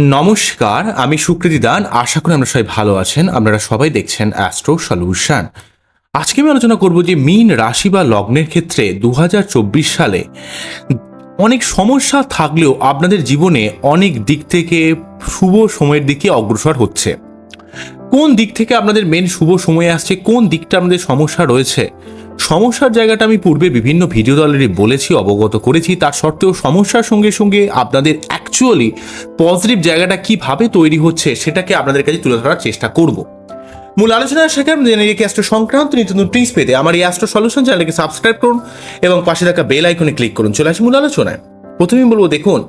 নমস্কার, আমি সুকৃতি দান। আশা করি আমরা সবাই ভালো আছেন। আপনারা সবাই দেখছেন অ্যাস্ট্রো সলিউশন আজকে আমি আলোচনা করব যে মীন রাশি বা লগ্নের ক্ষেত্রে দু হাজার চব্বিশ সালে অনেক সমস্যা থাকলেও আপনাদের জীবনে অনেক দিক থেকে শুভ সময়ের দিকে অগ্রসর হচ্ছে। কোন দিক থেকে আপনাদের মেন শুভ সময় আসছে? কোন দিকটা আপনাদের সমস্যা রয়েছে? সমস্যার জায়গাটা আমি পূর্বে বিভিন্ন ভিডিও দলেরই বলেছি, অবগত করেছি। তার সত্ত্বেও সমস্যার সঙ্গে সঙ্গে আপনাদের অ্যাকচুয়ালি পজিটিভ জায়গাটা কীভাবে তৈরি হচ্ছে সেটাকে আপনাদের কাছে তুলে ধরার চেষ্টা করব। মূল আলোচনা শেখার জেনে রেখে অ্যাস্ট্রো সংক্রান্ত নিত্য নতুন টিপস পেতে আমার এই অ্যাস্ট্রো সলিউশন চ্যানেলকে সাবস্ক্রাইব করুন এবং পাশে থাকা বেল আইকনে ক্লিক করুন। চলে আসি মূল আলোচনায়। প্রথমেই বলব, দেখুন,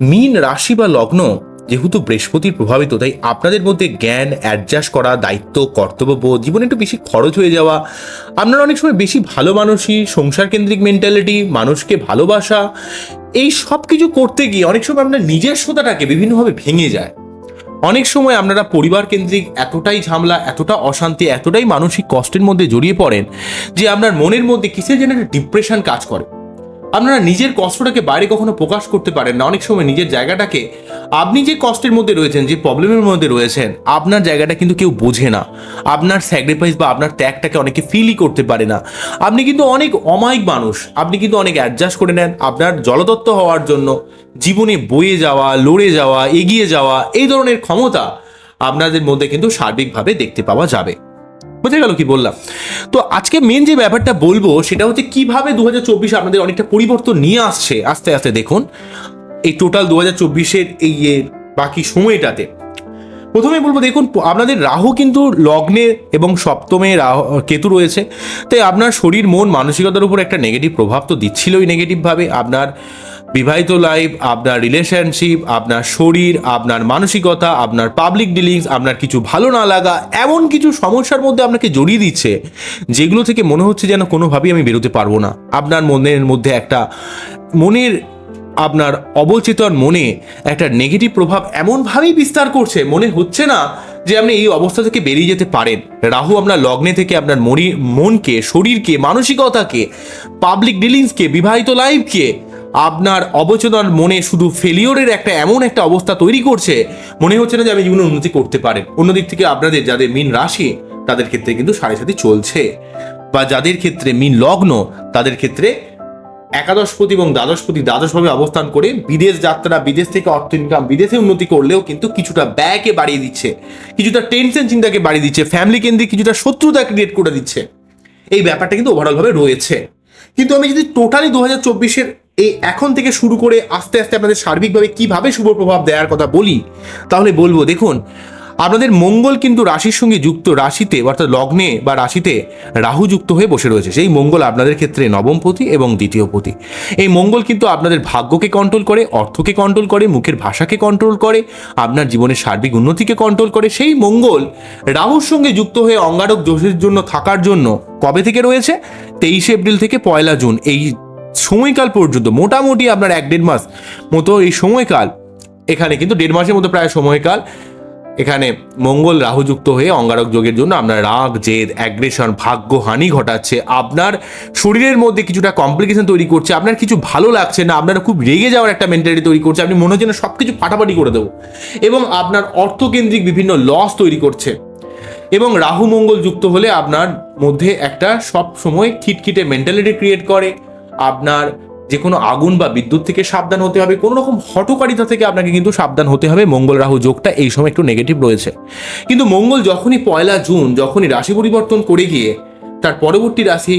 মিন রাশি বা লগ্ন যেহেতু বৃহস্পতির প্রভাবিত, তাই আপনাদের মধ্যে জ্ঞান অ্যাডজাস্ট করা, দায়িত্ব, কর্তব্যবোধ, জীবনে একটু বেশি খরচ হয়ে যাওয়া, আপনারা অনেক সময় বেশি ভালো মানুষই সংসার কেন্দ্রিক মেন্টালিটি মানুষকে ভালোবাসা, এই সব কিছু করতে গিয়ে অনেক সময় আপনার নিজস্বতাটাকে বিভিন্নভাবে ভেঙে যায়। অনেক সময় আপনারা পরিবার কেন্দ্রিক এতটাই ঝামেলা, এতটা অশান্তি, এতটাই মানসিক কষ্টের মধ্যে জড়িয়ে পড়েন যে আপনার মনের মধ্যে কিসের যেন একটা ডিপ্রেশন কাজ করে। আপনারা নিজের কষ্টটাকে বাইরে কখনো প্রকাশ করতে পারেন না। অনেক সময় নিজের জায়গাটাকে আপনি যে কষ্টের মধ্যে রয়েছেন, যে প্রবলেমের মধ্যে রয়েছেন, আপনার জায়গাটা কিন্তু কেউ বোঝে না। আপনার স্যাক্রিফাইস বা আপনার ত্যাগটাকে অনেকে ফিলই করতে পারে না। আপনি কিন্তু অনেক অমায়িক মানুষ। আপনি কিন্তু অনেক অ্যাডজাস্ট করে নেন আপনার জলদত্ত হওয়ার জন্য। জীবনে বয়ে যাওয়া, লড়ে যাওয়া, এগিয়ে যাওয়া, এই ধরনের ক্ষমতা আপনাদের মধ্যে কিন্তু সার্বিকভাবে দেখতে পাওয়া যাবে। বোঝা গেল কি বললাম? তো আজকে মেন যে ব্যাপারটা বলব, সেটা হচ্ছে কীভাবে দু হাজার চব্বিশে আপনাদের অনেকটা পরিবর্তন নিয়ে আসছে, আস্তে আস্তে দেখুন। এই টোটাল দু হাজার চব্বিশের এই বাকি সময়টাতে। প্রথমে বলব, দেখুন আপনাদের রাহু কিন্তু লগ্নে এবং সপ্তমে রাহু, কেতু রয়েছে। তাই আপনার শরীর, মন, মানসিকতার উপর একটা নেগেটিভ প্রভাব তো দিচ্ছিলই নেগেটিভভাবে আপনার বিবাহিত লাইফ আপনার রিলেশনশিপ আপনার শরীর, আপনার মানসিকতা, আপনার পাবলিক ডিলিংস আপনার কিছু ভালো না লাগা, এমন কিছু সমস্যার মধ্যে আপনাকে জড়িয়ে দিচ্ছে, যেগুলো থেকে মনে হচ্ছে যেন কোনোভাবেই আমি বেরোতে পারব না। আপনার মনের মধ্যে একটা মনের আপনার অবচেতন মনে একটা নেগেটিভ প্রভাব এমনভাবেই বিস্তার করছে, মনে হচ্ছে না যে আপনি এই অবস্থা থেকে বেরিয়ে যেতে পারেন। রাহু আপনার লগ্নে থেকে আপনার মনি, মনকে, শরীরকে, মানসিকতাকে পাবলিক ডিলিংসকে বিবাহিত লাইফকে আপনার অবচেতন মনে শুধু ফেলিওরের একটা এমন একটা অবস্থা তৈরি করছে, মনে হচ্ছে না যে আমি জীবনে উন্নতি করতে পারেন অন্যদিক থেকে আপনাদের যাদের মিন রাশি, তাদের ক্ষেত্রে কিন্তু সাড়ে সাথে চলছে। বা যাদের ক্ষেত্রে মিন লগ্ন, তাদের ক্ষেত্রে একাদশপতি এবং দ্বাদশপতি দ্বাদশভাবে অবস্থান করে বিদেশ যাত্রা, বিদেশ থেকে অর্থ ইনকাম বিদেশে উন্নতি করলেও কিন্তু কিছুটা ব্যয়কে বাড়িয়ে দিচ্ছে। কিছুটা টেনশন চিন্তাকে বাড়িয়ে দিচ্ছে। ফ্যামিলি কেন্দ্রিক কিছুটা শত্রুতা ক্রিয়েট করে দিচ্ছে। এই ব্যাপারটা কিন্তু ওভারঅলভাবে রয়েছে। কিন্তু আমি যদি টোটালি দু হাজার চব্বিশের এই এখন থেকে শুরু করে আস্তে আস্তে আপনাদের সার্বিকভাবে কীভাবে শুভ প্রভাব দেওয়ার কথা বলি, তাহলে বলব, দেখুন, আপনাদের মঙ্গল কিন্তু রাশির সঙ্গে যুক্ত, রাশিতে অর্থাৎ লগ্নে বা রাশিতে রাহু যুক্ত হয়ে বসে রয়েছে। সেই মঙ্গল আপনাদের ক্ষেত্রে নবমপতি এবং দ্বিতীয় পতি। এই মঙ্গল কিন্তু আপনাদের ভাগ্যকে কন্ট্রোল করে, অর্থকে কন্ট্রোল করে, মুখের ভাষাকে কন্ট্রোল করে, আপনার জীবনের সার্বিক উন্নতিকে কন্ট্রোল করে। সেই মঙ্গল রাহুর সঙ্গে যুক্ত হয়ে অঙ্গারক দোষের জন্য থাকার জন্য কবে থেকে রয়েছে? তেইশে এপ্রিল থেকে পয়লা জুন। এই সময়কাল পর্যন্ত, মোটামুটি আপনার এক দেড় মাস মতো এই সময়কাল। এখানে কিন্তু দেড় মাসের মতো প্রায় সময়কাল। এখানে মঙ্গল রাহুযুক্ত হয়ে অঙ্গারক যোগের জন্য আপনার রাগ, জেদ অ্যাগ্রেশন ভাগ্য, হানি ঘটাচ্ছে। আপনার শরীরের মধ্যে কিছুটা কমপ্লিকেশন তৈরি করছে। আপনার কিছু ভালো লাগছে না, আপনার খুব রেগে যাওয়ার একটা মেন্টালিটি তৈরি করছে। আপনি মনে হচ্ছে না সব কিছু ফাটাফাটি করে দেবো। এবং আপনার অর্থকেন্দ্রিক বিভিন্ন লস তৈরি করছে। এবং রাহু মঙ্গল যুক্ত হলে আপনার মধ্যে একটা সব সময় খিটখিটে মেন্টালিটি ক্রিয়েট করে। আপনার যে কোনো আগুন বা বিদ্যুৎ থেকে সাবধান হতে হবে। কোনো রকম হটকারিতা থেকে আপনাকে কিন্তু সাবধান হতে হবে। মঙ্গল রাহু যোগটা এই সময় একটু নেগেটিভ রয়েছে। কিন্তু মঙ্গল যখনই পয়লা জুন যখনই রাশি পরিবর্তন করে গিয়ে তার পরবর্তী রাশি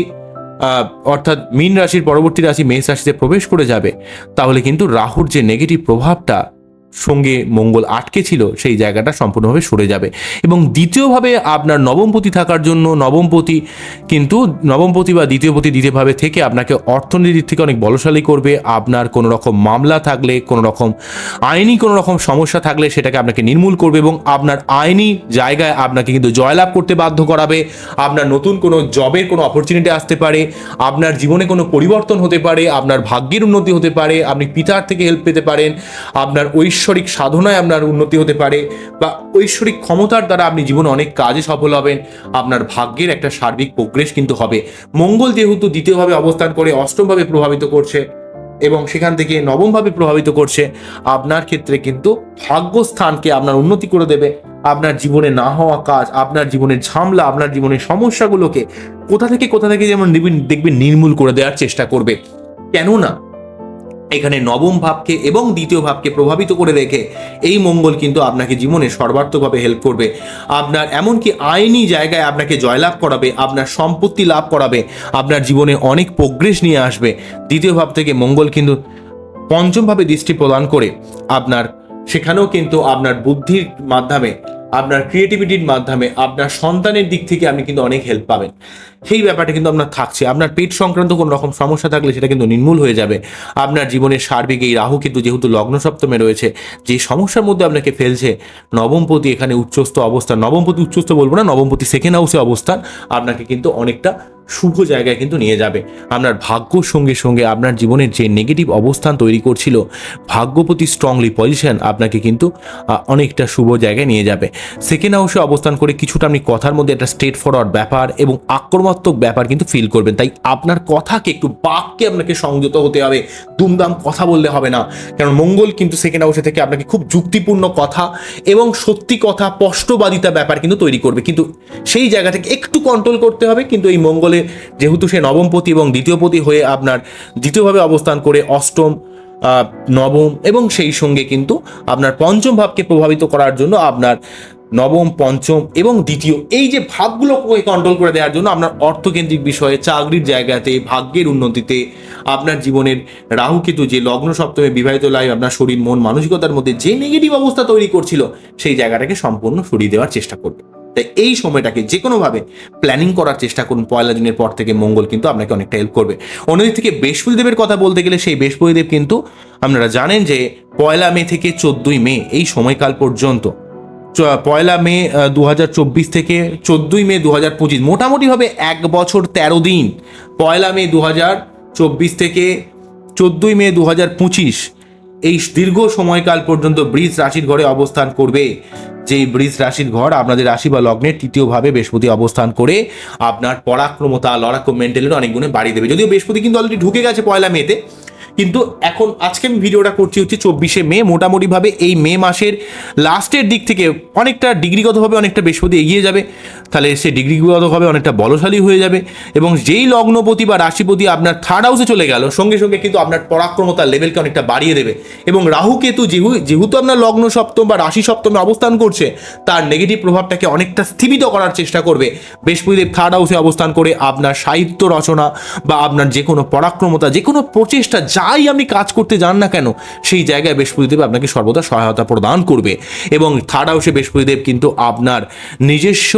অর্থাৎ মীন রাশির পরবর্তী রাশি মেষ রাশিতে প্রবেশ করে যাবে, তাহলে কিন্তু রাহুর যে নেগেটিভ প্রভাবটা সঙ্গে মঙ্গল আটকে ছিল, সেই জায়গাটা সম্পূর্ণভাবে সরে যাবে। এবং দ্বিতীয়ভাবে আপনার নবমপতি থাকার জন্য নবমপতি কিন্তু নবমপতি বা দ্বিতীয়পতি দ্বিতীয়ভাবে থেকে আপনাকে অর্থনীতির থেকে অনেক বলশালী করবে। আপনার কোনো রকম মামলা থাকলে, কোনো রকম আইনি কোনো রকম সমস্যা থাকলে সেটাকে আপনাকে নির্মূল করবে এবং আপনার আইনি জায়গায় আপনাকে কিন্তু জয়লাভ করতে বাধ্য করাবে। আপনার নতুন কোনো জবের কোনো অপরচুনিটি আসতে পারে। আপনার জীবনে কোনো পরিবর্তন হতে পারে। আপনার ভাগ্যের উন্নতি হতে পারে। আপনি পিতার থেকে হেল্প পেতে পারেন। আপনার ঐশ্বরিক সাধনায় আপনার উন্নতি হতে পারে বা ঐশ্বরিক ক্ষমতার দ্বারা আপনি জীবনে অনেক কাজে সফল হবেন, আপনার ভাগ্যের একটা সার্বিক প্রোগ্রেস কিন্তু হবে। মঙ্গল যেহেতু দ্বিতীয়ভাবে অবস্থান করে অষ্টমভাবে প্রভাবিত করছে এবং সেখান থেকে নবমভাবে প্রভাবিত করছে, আপনার ক্ষেত্রে কিন্তু ভাগ্যস্থানকে আপনার উন্নতি করে দেবে। আপনার জীবনে না হওয়া কাজ, আপনার জীবনের ঝামলা, আপনার জীবনের সমস্যাগুলোকে কোথা থেকে কোথা থেকে যেমন দেখবেন- নির্মূল করে দেওয়ার চেষ্টা করবে। কেননা এখানে নবম ভাবকে এবং দ্বিতীয় ভাবকে প্রভাবিত করে রেখে এই মঙ্গল কিন্তু আপনাকে জীবনে সর্বার্থকভাবে হেল্প করবে। আপনার এমনকি আইনি জায়গায় আপনাকে জয়লাভ করাবে, আপনার সম্পত্তি লাভ করাবে, আপনার জীবনে অনেক প্রোগ্রেস নিয়ে আসবে। দ্বিতীয় ভাব থেকে মঙ্গল কিন্তু পঞ্চমভাবে দৃষ্টি প্রদান করে আপনার, সেখানেও কিন্তু আপনার বুদ্ধির মাধ্যমে, আপনার ক্রিয়েটিভিটির মাধ্যমে, আপনার সন্তানের দিক থেকে আপনি কিন্তু অনেক হেল্প পাবেন। সেই ব্যাপারটা কিন্তু আপনার থাকছে। আপনার পেট সংক্রান্ত কোনো রকম সমস্যা থাকলে সেটা কিন্তু নির্মূল হয়ে যাবে। আপনার জীবনের সার্বিক এই রাহু কিন্তু যেহেতু লগ্ন সপ্তমে রয়েছে, যে সমস্যার মধ্যে আপনাকে ফেলছে, নবমপতি এখানে উচ্চস্থ অবস্থান, নবমপতি উচ্চস্থ বলব না, নবমপতি সেকেন্ড হাউসে অবস্থান, আপনাকে কিন্তু অনেকটা শুভ জায়গায় কিন্তু নিয়ে যাবে। আপনার ভাগ্যর সঙ্গে সঙ্গে আপনার জীবনের যে নেগেটিভ অবস্থান তৈরি করছিল, ভাগ্যপতি স্ট্রংলি পজিশন আপনাকে কিন্তু অনেকটা শুভ জায়গায় নিয়ে যাবে। সেকেন্ড হাউসে অবস্থান করে কিছুটা আপনি কথার মধ্যে একটা স্ট্রেট ফরওয়ার্ড ব্যাপার এবং আক্রমণাত্মক ব্যাপার কিন্তু ফিল করবেন। তাই আপনার কথাকে একটু বাক্যে আপনাকে সংযত হতে হবে, দুমদাম কথা বললে হবে না। কারণ মঙ্গল কিন্তু সেকেন্ড হাউসে থেকে আপনাকে খুব যুক্তিপূর্ণ কথা এবং সত্যি কথা, স্পষ্টবাদিতা ব্যাপার কিন্তু তৈরি করবে। কিন্তু সেই জায়গা থেকে একটু কন্ট্রোল করতে হবে। কিন্তু এই মঙ্গলে যেহেতু সে নবমপতি এবং দ্বিতীয়পতি হয়ে আপনার দ্বিতীয়ভাবে অবস্থান করে অষ্টম নবম এবং সেই সঙ্গে কিন্তু আপনার পঞ্চম ভাবকে প্রভাবিত করার জন্য আপনার নবম, পঞ্চম এবং দ্বিতীয়। এই যে ভাবগুলোকে কন্ট্রোল করে দেওয়ার জন্য আপনার অর্থকেন্দ্রিক বিষয়ে, চাকরির জায়গাতে, ভাগ্যের উন্নতিতে, আপনার জীবনের রাহুকেতু যে লগ্ন সপ্তমে বিবাহিত লাইফ আপনার শরীর, মন, মানসিকতার মধ্যে যে নেগেটিভ অবস্থা তৈরি করছিল, সেই জায়গাটাকে সম্পূর্ণ সরিয়ে দেওয়ার চেষ্টা করবে। তাই এই সময়টাকে যে কোনোভাবে প্ল্যানিং করার চেষ্টা করুন। পয়লা দিনের পর থেকে মঙ্গল কিন্তু আপনাকে অনেকটা হেল্প করবে। অন্যদিক থেকে বৃহস্পতিদেবের কথা বলতে গেলে, সেই বৃহস্পতিদেব কিন্তু আপনারা জানেন যে পয়লা মে থেকে চোদ্দই মে, এই সময়কাল পর্যন্ত পয়লা মে দু হাজার চব্বিশ থেকে চোদ্দই মে দু হাজার পঁচিশ। মোটামুটিভাবে এক বছর তেরো দিন। পয়লা মে দু চব্বিশ থেকে চোদ্দই মে দু হাজার পঁচিশ। এই দীর্ঘ সময়কাল পর্যন্ত বৃষ রাশির ঘরে অবস্থান করবে। যেই বৃষ রাশির ঘর আপনাদের রাশি বা লগ্নের তৃতীয়ভাবে বৃহস্পতি অবস্থান করে, আপনার পরাক্রমতা, লড়াকু মেন্টালিটি অনেক গুণে বাড়িয়ে দেবে। যদিও বৃহস্পতি কিন্তু অলরেডি ঢুকে গেছে পয়লা মেতে কিন্তু এখন আজকে আমি ভিডিওটা করছি হচ্ছে চব্বিশে মে। মোটামুটিভাবে এই মে মাসের লাস্টের দিক থেকে অনেকটা ডিগ্রিগতভাবে অনেকটা বৃহস্পতি এগিয়ে যাবে। তাহলে সে ডিগ্রিগতভাবে অনেকটা বলশালী হয়ে যাবে এবং যেই লগ্নপতি বা রাশিপতি আপনার থার্ড হাউসে চলে গেল, সঙ্গে সঙ্গে কিন্তু আপনার পরাক্রমতার লেভেলকে অনেকটা বাড়িয়ে দেবে এবং রাহু কেতু যেহু, যেহেতু আপনার লগ্ন সপ্তম বা রাশি সপ্তমে অবস্থান করছে, তার নেগেটিভ প্রভাবটাকে অনেকটা স্থিমিত করার চেষ্টা করবে। বৃহস্পতিদেব থার্ড হাউসে অবস্থান করে আপনার সাহিত্য রচনা বা আপনার যে কোনো পরাক্রমতা যে কোনো প্রচেষ্টা যাই আপনি কাজ করতে যান না কেন, সেই জায়গায় বৃহস্পতিদেব আপনাকে সর্বদা সহায়তা প্রদান করবে। এবং থার্ড হাউসে বৃহস্পতিদেব কিন্তু আপনার নিজস্ব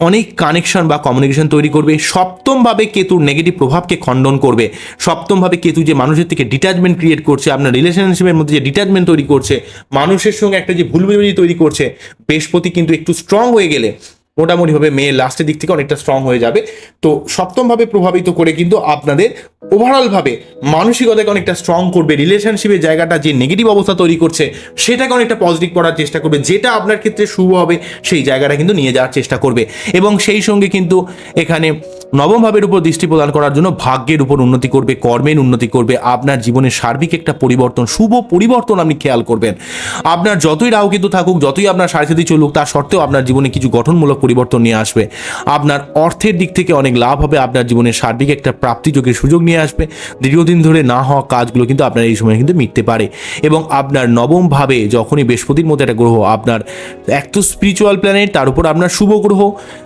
অনেক কানেকশন বা কমিউনিকেশন তৈরি করবে। সপ্তমভাবে কেতুর নেগেটিভ প্রভাবকে খণ্ডন করবে। সপ্তমভাবে কেতু যে মানুষের থেকে ডিট্যাচমেন্ট ক্রিয়েট করছে, আপনার রিলেশনশিপের মধ্যে যে ডিট্যাচমেন্ট তৈরি করছে, মানুষের সঙ্গে একটা যে ভুল তৈরি করছে, বৃহস্পতি কিন্তু একটু স্ট্রং হয়ে গেলে মোটামুটিভাবে মে লাস্টের দিক থেকে অনেকটা স্ট্রং হয়ে যাবে। তো সপ্তমভাবে প্রভাবিত করে কিন্তু আপনাদের ওভারঅলভাবে মানসিকতাকে অনেকটা স্ট্রং করবে রিলেশনশিপের জায়গাটা যে নেগেটিভ অবস্থা তৈরি করছে, সেটাকে অনেকটা পজিটিভ করার চেষ্টা করবে, যেটা আপনার ক্ষেত্রে শুভ হবে, সেই জায়গাটা কিন্তু নিয়ে যাওয়ার চেষ্টা করবে। এবং সেই সঙ্গে কিন্তু এখানে নবম ভাবের উপর দৃষ্টি প্রদান করার জন্য ভাগ্যের উপর উন্নতি করবে, কর্মের উন্নতি করবে। আপনার জীবনের সার্বিক একটা পরিবর্তন, শুভ পরিবর্তন আপনি খেয়াল করবেন। আপনার যতই রাহু কিন্তু থাকুক, যতই আপনার সাথে চলুক তা সত্ত্বেও আপনার জীবনে কিছু গঠনমূলক পরিবর্তন নিয়ে আসবে। আপনার অর্থের দিক থেকে অনেক লাভ হবে, আপনার জীবনের সার্বিক একটা প্রাপ্তিযোগের সুযোগ নিয়ে আসবে। দীর্ঘদিন ধরে না হওয়া কাজগুলো কিন্তু আপনার এই সময় কিন্তু মিটতে পারে। এবং আপনার নবম ভাবে যখনই বৃহস্পতির মধ্যে একটা গ্রহ, আপনার এক তো স্পিরিচুয়াল প্ল্যানেট তার উপর আপনার শুভ গ্রহ,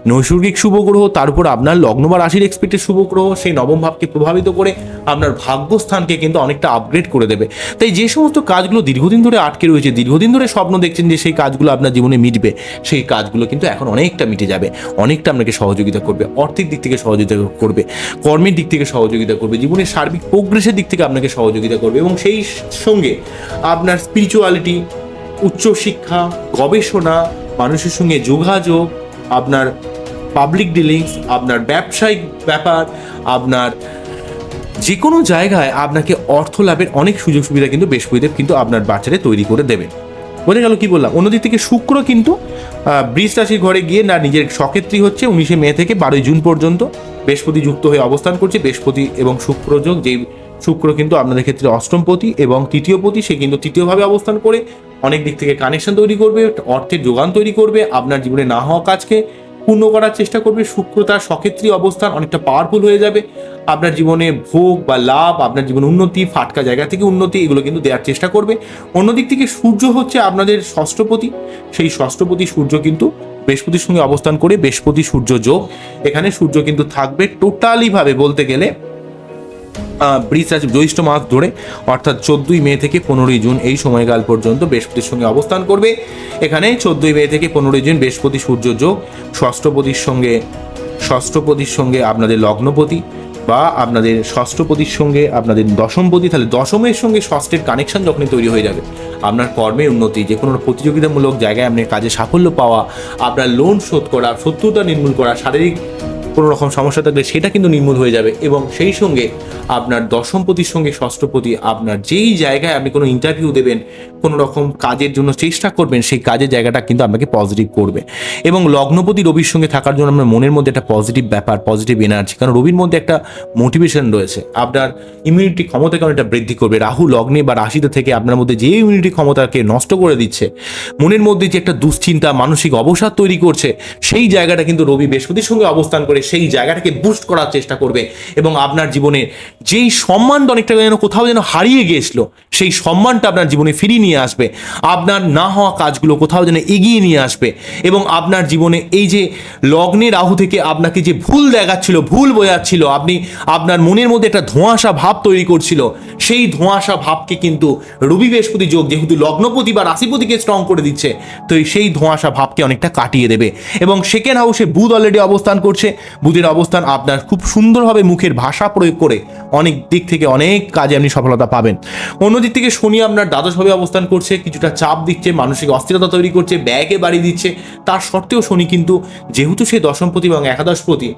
নৈসর্গিক শুভ গ্রহ, তার উপর আপনার লগ্ন বা রাশির এক্সপেক্টেড শুভ গ্রহ, সেই নবম ভাবকে প্রভাবিত করে আপনার ভাগ্যস্থানকে কিন্তু অনেকটা আপগ্রেড করে দেবে। তাই যে সমস্ত কাজগুলো দীর্ঘদিন ধরে আটকে রয়েছে, দীর্ঘদিন ধরে স্বপ্ন দেখছেন যে সেই কাজগুলো আপনার জীবনে মিটবে, সেই কাজগুলো কিন্তু এখন অনেকটা মিটে যাবে, অনেকটা আপনাকে সহযোগিতা করবে, অর্থের দিক থেকে সহযোগিতা করবে, কর্মের দিক থেকে সহযোগিতা করবে, জীবনের সার্বিক প্রোগ্রেসের দিক থেকে আপনাকে সহযোগিতা করবে এবং সেই সঙ্গে আপনার স্পিরিচুয়ালিটি উচ্চশিক্ষা, গবেষণা, মানুষের সঙ্গে যোগাযোগ, আপনার পাবলিক ডিলিংস আপনার ব্যবসায়িক ব্যাপার, আপনার যে কোনো জায়গায় আপনাকে অর্থ লাভের অনেক সুযোগ সুবিধা কিন্তু বৃহস্পতিদেব কিন্তু আপনার বাচ্চারে তৈরি করে দেবে বোঝা গেল কি বললাম? অন্যদিক থেকে শুক্র কিন্তু বৃষ রাশির ঘরে গিয়ে না নিজের সক্ষেত্রী হচ্ছে উনিশে মে থেকে বারোই জুন পর্যন্ত বৃহস্পতি যুক্ত হয়ে অবস্থান করছে। বৃহস্পতি এবং শুক্র যোগ, যেই শুক্র কিন্তু আপনাদের ক্ষেত্রে অষ্টমপতি এবং তৃতীয়পতি সে কিন্তু তৃতীয়ভাবে অবস্থান করে। অনেক দিক থেকে কানেকশন তৈরি করবে, অর্থের যোগান তৈরি করবে, আপনার জীবনে না হওয়া কাজকে পূর্ণ করার চেষ্টা করবে। শুক্র তার সক্ষেত্রী অবস্থান অনেকটা পাওয়ারফুল হয়ে যাবে। আপনার জীবনে ভোগ বা লাভ, আপনার জীবনে উন্নতি, ফাটকা জায়গা থেকে উন্নতি, এগুলো কিন্তু দেওয়ার চেষ্টা করবে। অন্যদিক থেকে সূর্য হচ্ছে আপনাদের ষষ্ঠপতি। সেই ষষ্ঠপতি সূর্য কিন্তু বৃহস্পতির সঙ্গে অবস্থান করে বৃহস্পতি সূর্য যোগ। এখানে সূর্য কিন্তু থাকবে টোটালিভাবে বলতে গেলে আছে জ্যৈষ্ঠ মাস ধরে, অর্থাৎ চোদ্দই মে থেকে পনেরোই জুন এই সময়কাল পর্যন্ত বৃহস্পতির সঙ্গে অবস্থান করবে। এখানে চোদ্দই মে থেকে পনেরোই জুন বৃহস্পতি, সূর্য যোগ, ষষ্ঠপতির সঙ্গে ষষ্ঠপতির সঙ্গে আপনাদের লগ্নপতি বা আপনাদের ষষ্ঠপতির সঙ্গে আপনাদের দশমপতি, তাহলে দশমের সঙ্গে ষষ্ঠের কানেকশন যখনই তৈরি হয়ে যাবে, আপনার কর্মের উন্নতি যে কোনো প্রতিযোগিতামূলক জায়গায় আপনি কাজে সাফল্য পাওয়া, আপনার লোন শোধ করা, শত্রুতা নির্মূল করা, শারীরিক কোনো রকম সমস্যা থাকলে সেটা কিন্তু নির্মূল হয়ে যাবে এবং সেই সঙ্গে আপনার দশমপতির সঙ্গে ষষ্ঠপতি আপনার যেই জায়গায় আপনি কোনো ইন্টারভিউ দেবেন, কোনো রকম কাজের জন্য চেষ্টা করবেন, সেই কাজের জায়গাটা কিন্তু আপনাকে পজিটিভ করবে। এবং লগ্নপতি রবির সঙ্গে থাকার জন্য আপনার মনের মধ্যে একটা পজিটিভ ব্যাপার পজিটিভ এনার্জি কারণ রবির মধ্যে একটা মোটিভেশন রয়েছে। আপনার ইমিউনিটি ক্ষমতাকে অনেকটা বৃদ্ধি করবে। রাহু লগ্নে বা রাশিতে থেকে আপনার মধ্যে যে ইমিউনিটি ক্ষমতাকে নষ্ট করে দিচ্ছে, মনের মধ্যে যে একটা দুশ্চিন্তা, মানসিক অবসাদ তৈরি করছে, সেই জায়গাটা কিন্তু রবি বৃহস্পতির সঙ্গে অবস্থান করে সেই জায়গাটাকে বুস্ট করার চেষ্টা করবে এবং আপনার জীবনে যেই সম্মানটা অনেকটা যেন কোথাও যেন হারিয়ে গিয়েছিল, সেই সম্মানটা আপনার জীবনে ফিরিয়ে নিয়ে আসবে। আপনার না হওয়া কাজগুলো কোথাও যেন এগিয়ে নিয়ে আসবে এবং আপনার জীবনে এই যে লগ্নে রাহু থেকে আপনাকে যে ভুল দেখাচ্ছিল, ভুল বোঝাচ্ছিল, আপনি আপনার মনের মধ্যে একটা ধোঁয়াশা ভাব তৈরি করছিল, সেই ধোঁয়াশা ভাবকে কিন্তু রবি বৃহস্পতি যোগ যেহেতু লগ্নপতি বা রাশিপতিকে স্ট্রং করে দিচ্ছে, তো সেই ধোঁয়াশা ভাবকে অনেকটা কাটিয়ে দেবে। এবং সেকেন্ড হাউসে বুধ অলরেডি অবস্থান করছে বুধের অবস্থান আপনার খুব সুন্দরভাবে মুখের ভাষা প্রয়োগ করে অনেক দিক থেকে অনেক কাজে আপনি সফলতা পাবেন। অন্যদিক থেকে শনি আপনার দ্বাদশভাবে অবস্থান করছে, কিছুটা চাপ দিচ্ছে, মানসিক অস্থিরতা তৈরি করছে ব্যয়কে বাড়িয়ে দিচ্ছে। তার সত্ত্বেও শনি কিন্তু যেহেতু সে দশমপতি এবং একাদশপতি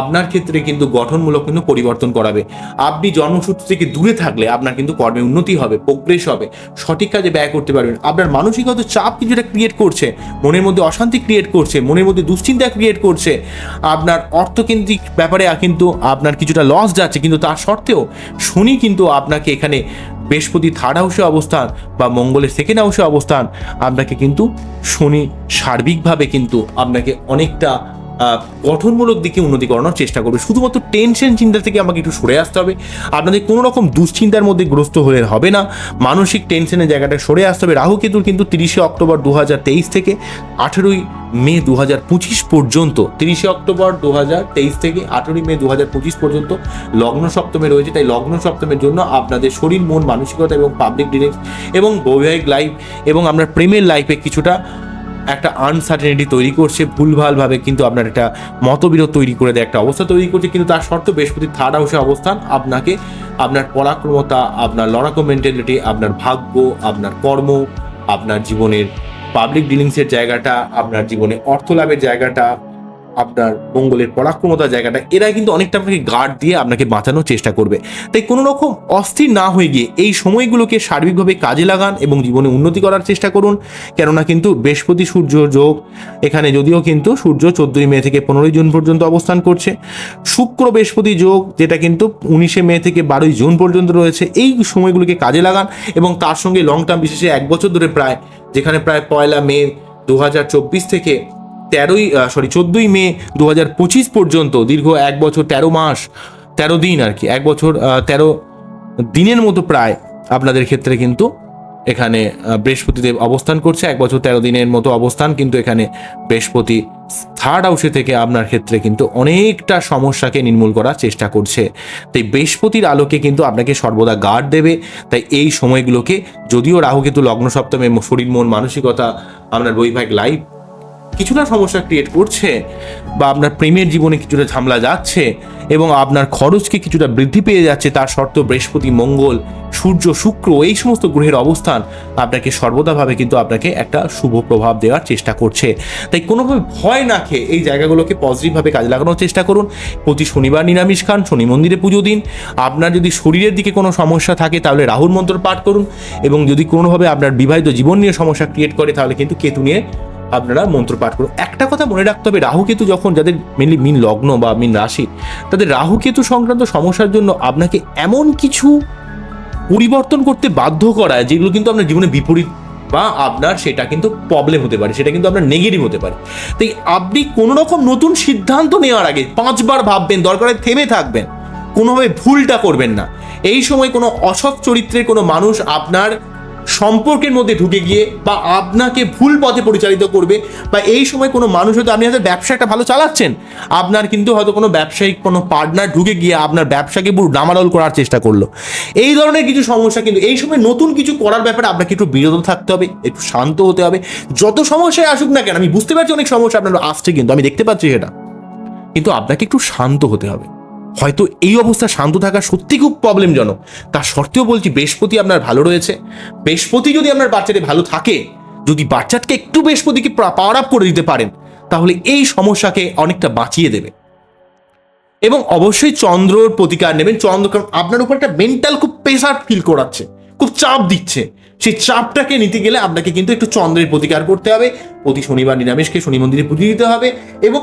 আপনার ক্ষেত্রে কিন্তু গঠনমূলক কিন্তু পরিবর্তন করাবে। আপনি জন্মসূত্র থেকে দূরে থাকলে আপনার কিন্তু কর্মে উন্নতি হবে প্রোগ্রেস হবে, সঠিক কাজে ব্যয় করতে পারবেন। আপনার মানসিকত চাপ কিছুটা ক্রিয়েট করছে, মনের মধ্যে অশান্তি ক্রিয়েট করছে, মনের মধ্যে দুশ্চিন্তা ক্রিয়েট করছে, আপনার অর্থকেন্দ্রিক ব্যাপারে কিন্তু আপনার কিছুটা লস যাচ্ছে। কিন্তু তার সত্ত্বেও শনি কিন্তু আপনাকে এখানে বৃহস্পতি থার্ড হাউসে অবস্থান বা মঙ্গলের সেকেন্ড হাউসে অবস্থান। আপনাকে কিন্তু শনি সার্বিকভাবে কিন্তু আপনাকে অনেকটা গঠনমূলক দিকে উন্নতি করানোর চেষ্টা করবে। শুধুমাত্র টেনশন চিন্তা থেকে আমাকে একটু সরে আসতে হবে। আপনাদের কোনো রকম দুশ্চিন্তার মধ্যে গ্রস্ত হলে হবে না। মানসিক টেনশনের জায়গাটা সরে আসতে হবে। রাহু কেতুর কিন্তু তিরিশে অক্টোবর দু হাজার তেইশ থেকে আঠেরোই মে দু হাজার পঁচিশ পর্যন্ত, তিরিশে অক্টোবর দু হাজার তেইশ থেকে আঠেরোই মে দু হাজার পঁচিশ পর্যন্ত লগ্ন সপ্তমে রয়েছে। তাই লগ্ন সপ্তমের জন্য আপনাদের শরীর, মন, মানসিকতা এবং পাবলিক ডিলেক্স এবং বৈবাহিক লাইফ এবং আপনার প্রেমের লাইফে কিছুটা একটা আনসার্টেনিটি তৈরি করছে, ভুলভালভাবে কিন্তু আপনার একটা মতবিরোধ তৈরি করে দেয়, একটা অবস্থা তৈরি করছে, কিন্তু তার শর্ত বৃহস্পতি থার্ড হাউসে অবস্থান। আপনাকে আপনার পরাক্রমতা, আপনার লড়াকো মেন্টালিটি আপনার ভাগ্য, আপনার কর্ম, আপনার জীবনের পাবলিক ডিলিংসের জায়গাটা, আপনার জীবনে অর্থ লাভের জায়গাটা আপনার মঙ্গলের পরাক্রমতার জায়গাটা, এরা কিন্তু অনেকটা আপনাকে গার্ড দিয়ে আপনাকে বাঁচানোর চেষ্টা করবে। তাই কোনো রকম অস্থির না হয়ে গিয়ে এই সময়গুলোকে সার্বিকভাবে কাজে লাগান এবং জীবনে উন্নতি করার চেষ্টা করুন। কেননা কিন্তু বৃহস্পতি সূর্য যোগ, এখানে যদিও কিন্তু সূর্য চোদ্দই মে থেকে পনেরোই জুন পর্যন্ত অবস্থান করছে। শুক্র বৃহস্পতি যোগ, যেটা কিন্তু উনিশে মে থেকে বারোই জুন পর্যন্ত রয়েছে, এই সময়গুলোকে কাজে লাগান এবং তার সঙ্গে লং টার্ম বিশেষে এক বছর ধরে প্রায়, যেখানে প্রায় পয়লা মে দু হাজার চব্বিশ থেকে তেরোই সরি চোদ্দোই মে দু হাজার পঁচিশ পর্যন্ত দীর্ঘ এক বছর তেরো মাস, তেরো দিন আর কি, এক বছর তেরো দিনের মতো প্রায় আপনাদের ক্ষেত্রে কিন্তু এখানে বৃহস্পতিদেব অবস্থান করছে। এক বছর তেরো দিনের মতো অবস্থান কিন্তু এখানে বৃহস্পতি থার্ড হাউসে থেকে আপনার ক্ষেত্রে কিন্তু অনেকটা সমস্যাকে নির্মূল করার চেষ্টা করছে। তাই বৃহস্পতির আলোকে কিন্তু আপনাকে সর্বদা গার্ড দেবে। তাই এই সময়গুলোকে যদিও রাহু কিন্তু লগ্ন সপ্তমে শরীর মন মানসিকতা, আপনার বৈবাহিক লাইফ কিছুটা সমস্যা ক্রিয়েট করছে বা আপনার প্রেমের জীবনে কিছুটা ঝামেলা যাচ্ছে এবং আপনার খরচকে কিছুটা বৃদ্ধি পেয়ে যাচ্ছে, তার শর্ত বৃহস্পতি, মঙ্গল, সূর্য, শুক্র, এই সমস্ত গ্রহের অবস্থান আপনাকে সর্বদাভাবে কিন্তু আপনাকে একটা শুভ প্রভাব দেওয়ার চেষ্টা করছে। তাই কোনোভাবে ভয় না খেয়ে এই জায়গাগুলোকে পজিটিভভাবে কাজে লাগানোর চেষ্টা করুন। প্রতি শনিবার নিরামিষ খান, শনি মন্দিরে পুজো দিন। আপনার যদি শরীরের দিকে কোনো সমস্যা থাকে তাহলে রাহুর মন্ত্র পাঠ করুন এবং যদি কোনোভাবে আপনার বিবাহিত জীবন নিয়ে সমস্যা ক্রিয়েট করে তাহলে কিন্তু কেতু নিয়ে আপনারা মন্ত্র পাঠ করুন। একটা কথা মনে রাখতে হবে, রাহু কেতু যখন যাদের মেনলি মিন লগ্ন বা মিন রাশি, তাদের রাহু কেতু সংক্রান্ত সমস্যার জন্য আপনাকে এমন কিছু পরিবর্তন করতে বাধ্য করায়, যেগুলো কিন্তু আপনার জীবনে বিপরীত বা আপনার সেটা কিন্তু প্রবলেম হতে পারে, সেটা কিন্তু আপনার নেগেটিভ হতে পারে। তাই আপনি কোনো রকম নতুন সিদ্ধান্ত নেওয়ার আগে পাঁচবার ভাববেন, দরকারে থেমে থাকবেন, কোনোভাবে ভুলটা করবেন না। এই সময় কোনো অসৎ চরিত্রের কোনো মানুষ আপনার সম্পর্কের মধ্যে ঢুকে গিয়ে বা আপনাকে ভুল পথে পরিচালিত করবে বা এই সময় কোনো মানুষ হয়তো আপনি হয়তো ব্যবসা একটা ভালো চালাচ্ছেন, আপনার কিন্তু হয়তো কোনো ব্যবসায়িক কোনো পার্টনার ঢুকে গিয়ে আপনার ব্যবসাকে পুরো ডামাডোল করার চেষ্টা করল। এই ধরনের কিছু সমস্যা কিন্তু, এই সময় নতুন কিছু করার ব্যাপারে আপনাকে একটু বিরত থাকতে হবে, একটু শান্ত হতে হবে। যত সমস্যায় আসুক না কেন, আমি বুঝতে পারছি অনেক সমস্যা আপনার আসছে কিন্তু, আমি দেখতে পাচ্ছি সেটা। কিন্তু আপনাকে একটু শান্ত হতে হবে। হয়তো এই অবস্থা শান্ত থাকা সত্যি খুব প্রবলেমজনক তার সত্ত্বেও বলছি, বৃহস্পতি আপনার ভালো রয়েছে। বৃহস্পতি যদি আপনার বাচ্চাটি ভালো থাকে, যদি বাচ্চাটাকে একটু বৃহস্পতিকে পাওয়ার আপ করে দিতে পারেন, তাহলে এই সমস্যাকে অনেকটা বাঁচিয়ে দেবে। এবং অবশ্যই চন্দ্রর প্রতিকার নেবেন। চন্দ্র, কারণ আপনার উপর একটা মেন্টাল খুব প্রেশার ফিল করাচ্ছে, খুব চাপ দিচ্ছে। সেই চাপটাকে নিতে গেলে আপনাকে কিন্তু একটু চন্দ্রের প্রতিকার করতে হবে। প্রতি শনিবার নিরামিষকে শনি মন্দিরে পুজো দিতে হবে এবং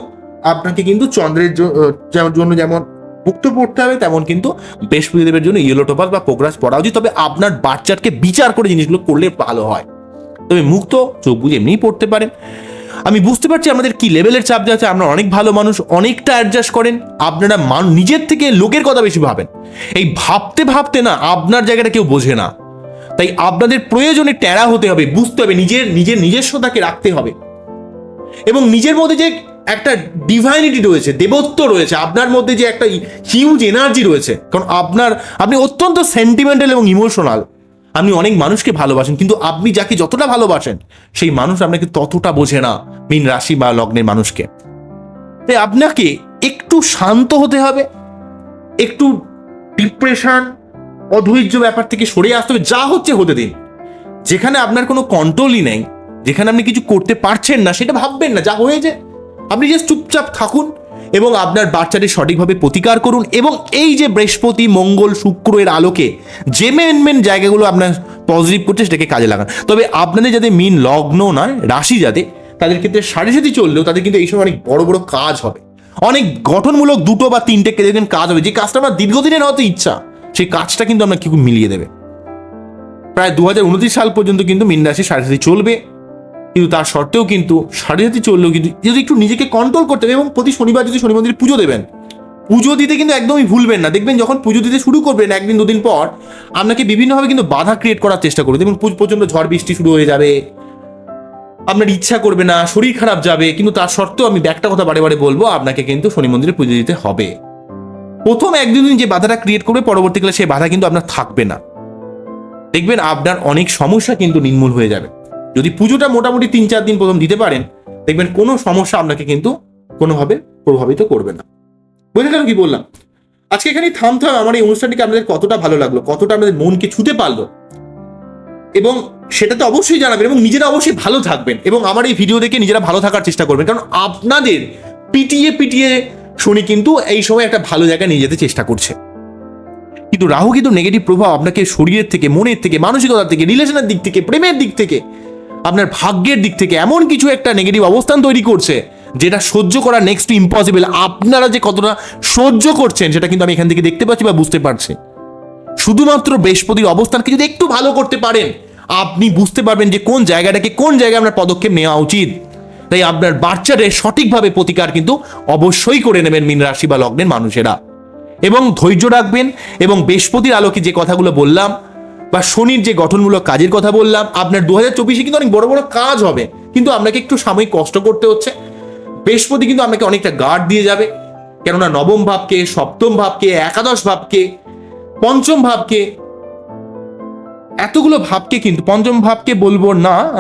আপনাকে কিন্তু চন্দ্রের জন্য যেমন মুক্ত পড়তে হবে, তেমন কিন্তু বৃহস্পতিদেবের জন্য ইয়েলো টোপাস বা পোগ্রাস পড়া উচিত। তবে আপনার বাচ্চাকে বিচার করে জিনিসগুলো করলে ভালো হয়। তবে মুক্ত চোখ বুঝে এমনিই পড়তে পারেন। আমি বুঝতে পারছি আমাদের কি লেভেলের চাপ যাচ্ছে আপনারা অনেক ভালো মানুষ, অনেকটা অ্যাডজাস্ট করেন। আপনারা মান, নিজের থেকে লোকের কথা বেশি ভাবেন। এই ভাবতে ভাবতে না, আপনার জায়গাটা কেউ বোঝে না। তাই আপনাদের প্রয়োজনে টেরা হতে হবে, বুঝতে হবে, নিজের নিজের নিজস্বতাকে রাখতে হবে। এবং নিজের মধ্যে যে একটা ডিভাইনিটি রয়েছে, দেবত্ব রয়েছে, আপনার মধ্যে যে একটা হিউজ এনার্জি রয়েছে। কারণ আপনার, আপনি অত্যন্ত সেন্টিমেন্টাল এবং ইমোশনাল আপনি অনেক মানুষকে ভালোবাসেন, কিন্তু আপনি যাকে যতটা ভালোবাসেন, সেই মানুষ আপনাকে ততটা বোঝে না, মিন রাশি বা লগ্নের মানুষকে। তাই আপনাকে একটু শান্ত হতে হবে, একটু ডিপ্রেশন অধৈর্য ব্যাপার থেকে সরে আসতে হবে, যা হচ্ছে হতে দিন। যেখানে আপনার কোনো কন্ট্রোলই নেই, যেখানে আপনি কিছু করতে পারছেন না, সেটা ভাববেন না, যা হয়েছে। আপনি জাস্ট চুপচাপ থাকুন এবং আপনার বাচ্চাটি সঠিকভাবে প্রতিকার করুন এবং এই যে বৃহস্পতি, মঙ্গল, শুক্র এর আলোকে যে মেন মেন জায়গাগুলো আপনার পজিটিভ করছে সেটাকে কাজে লাগান। তবে আপনাদের যাতে মিন লগ্ন নয়, রাশি যাতে, তাদের ক্ষেত্রে সাড়ে সাথে চললেও তাদের কিন্তু এই সময় অনেক বড় বড় কাজ হবে। অনেক গঠনমূলক দুটো বা তিনটে দেখবেন কাজ হবে। যে কাজটা আমার দীর্ঘদিনের হয়তো ইচ্ছা, সেই কাজটা কিন্তু আপনাকে খুব মিলিয়ে দেবে। প্রায় দু হাজার উনত্রিশ সাল পর্যন্ত কিন্তু মিন রাশি সাড়ে সাথে চলবে। কিন্তু তার সত্ত্বেও কিন্তু সাড়ে সাথে চললেও কিন্তু যদি একটু নিজেকে কন্ট্রোল করতে হবে এবং প্রতি শনিবার যদি শনি মন্দিরে পুজো দেবেন, পুজো দিতে কিন্তু একদমই ভুলবেন না। দেখবেন যখন পুজো দিতে শুরু করবেন একদিন দুদিন পর, আপনাকে বিভিন্নভাবে কিন্তু বাধা ক্রিয়েট করার চেষ্টা করবে। দেখবেন প্রচণ্ড ঝড় বৃষ্টি শুরু হয়ে যাবে, আপনার ইচ্ছা করবে না, শরীর খারাপ যাবে, কিন্তু তার সত্ত্বেও আমি একটা কথা বারে বারে বলব, আপনাকে কিন্তু শনি মন্দিরে পুজো দিতে হবে। প্রথম এক দুদিন যে বাধাটা ক্রিয়েট করবে, পরবর্তীকালে সেই বাধা কিন্তু আপনার থাকবে না। দেখবেন আপনার অনেক সমস্যা কিন্তু নির্মূল হয়ে যাবে। যদি পুজোটা মোটামুটি তিন চার দিন প্রথম দিতে পারেন, দেখবেন কোনো সমস্যা আপনাকে কিন্তু কোনোভাবে প্রভাবিত করবে না। বুঝে গেল কি বললাম? আজকে এখানেই থামতে হবে, আমার এই অনুষ্ঠানটিকে আপনাদের কতটা ভালো লাগল, কতটা আপনাদের মনকে ছুতে পারল। এবং সেটা তো অবশ্যই জানাবেন এবং নিজেরা অবশ্যই ভালো থাকবেন এবং আমার এই ভিডিও দেখে নিজেরা ভালো থাকার চেষ্টা করবেন। কারণ আপনাদের পিটিয়ে পিটিয়ে শুনি কিন্তু এই সময় একটা ভালো জায়গায় নিয়ে যেতে চেষ্টা করছে। কিন্তু রাহু কিন্তু নেগেটিভ প্রভাব আপনাকে শরীরের থেকে, মনের থেকে, মানসিকতার থেকে রিলেশনের দিক থেকে, প্রেমের দিক থেকে আপনার ভাগ্যের দিক থেকে এমন কিছু একটা নেগেটিভ অবস্থান তৈরি করছে, যেটা সহ্য করা নেক্সট ইম্পসিবল আপনারা যে কতটা সহ্য করছেন, সেটা কিন্তু আমি এখান থেকে দেখতে পাচ্ছি বা বুঝতে পারছি। শুধুমাত্র বৃহস্পতির অবস্থানকে যদি একটু ভালো করতে পারেন, আপনি বুঝতে পারবেন যে কোন জায়গাটাকে কোন জায়গায় আপনার পদক্ষেপ নেওয়া উচিত। তাই আপনার বাচ্চাদের সঠিকভাবে প্রতিকার কিন্তু অবশ্যই করে নেবেন মীন রাশি বা লগ্নের মানুষেরা। এবং ধৈর্য রাখবেন এবং বৃহস্পতির আলোকে যে কথাগুলো বললাম বা শনির যে গঠনমূলক কাজের কথা বললাম, আপনার দু হাজার চব্বিশে কিন্তু অনেক বড় বড় কাজ হবে। কিন্তু আপনাকে একটু সাময়িক কষ্ট করতে হচ্ছে। বৃহস্পতি কিন্তু আপনাকে অনেকটা গার্ড দিয়ে যাবে। কেননা নবম ভাবকে, সপ্তম ভাবকে, একাদশ ভাবকে, পঞ্চম ভাবকে, এতগুলো ভাবকে কিন্তু, পঞ্চম ভাবকে বলব না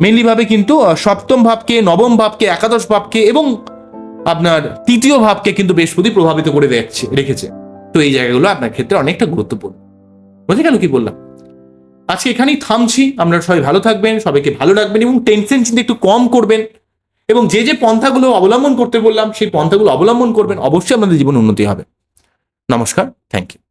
মেনলি ভাবে কিন্তু সপ্তম ভাবকে, নবম ভাবকে, একাদশ ভাবকে এবং আপনার তৃতীয় ভাবকে কিন্তু বৃহস্পতি প্রভাবিত করে রেখেছে রেখেছে। তো এই জায়গাগুলো আপনার ক্ষেত্রে অনেকটা গুরুত্বপূর্ণ। বুঝে গেল কি বললাম? আজকে এখানেই থামছি, আপনারা সবাই ভালো থাকবেন, সবাইকে ভালো রাখবেন এবং টেনশন চিন্তা একটু কম করবেন। এবং যে যে পন্থাগুলো অবলম্বন করতে বললাম, সেই পন্থাগুলো অবলম্বন করবেন, অবশ্যই আপনাদের জীবন উন্নতি হবে। নমস্কার, থ্যাংক ইউ।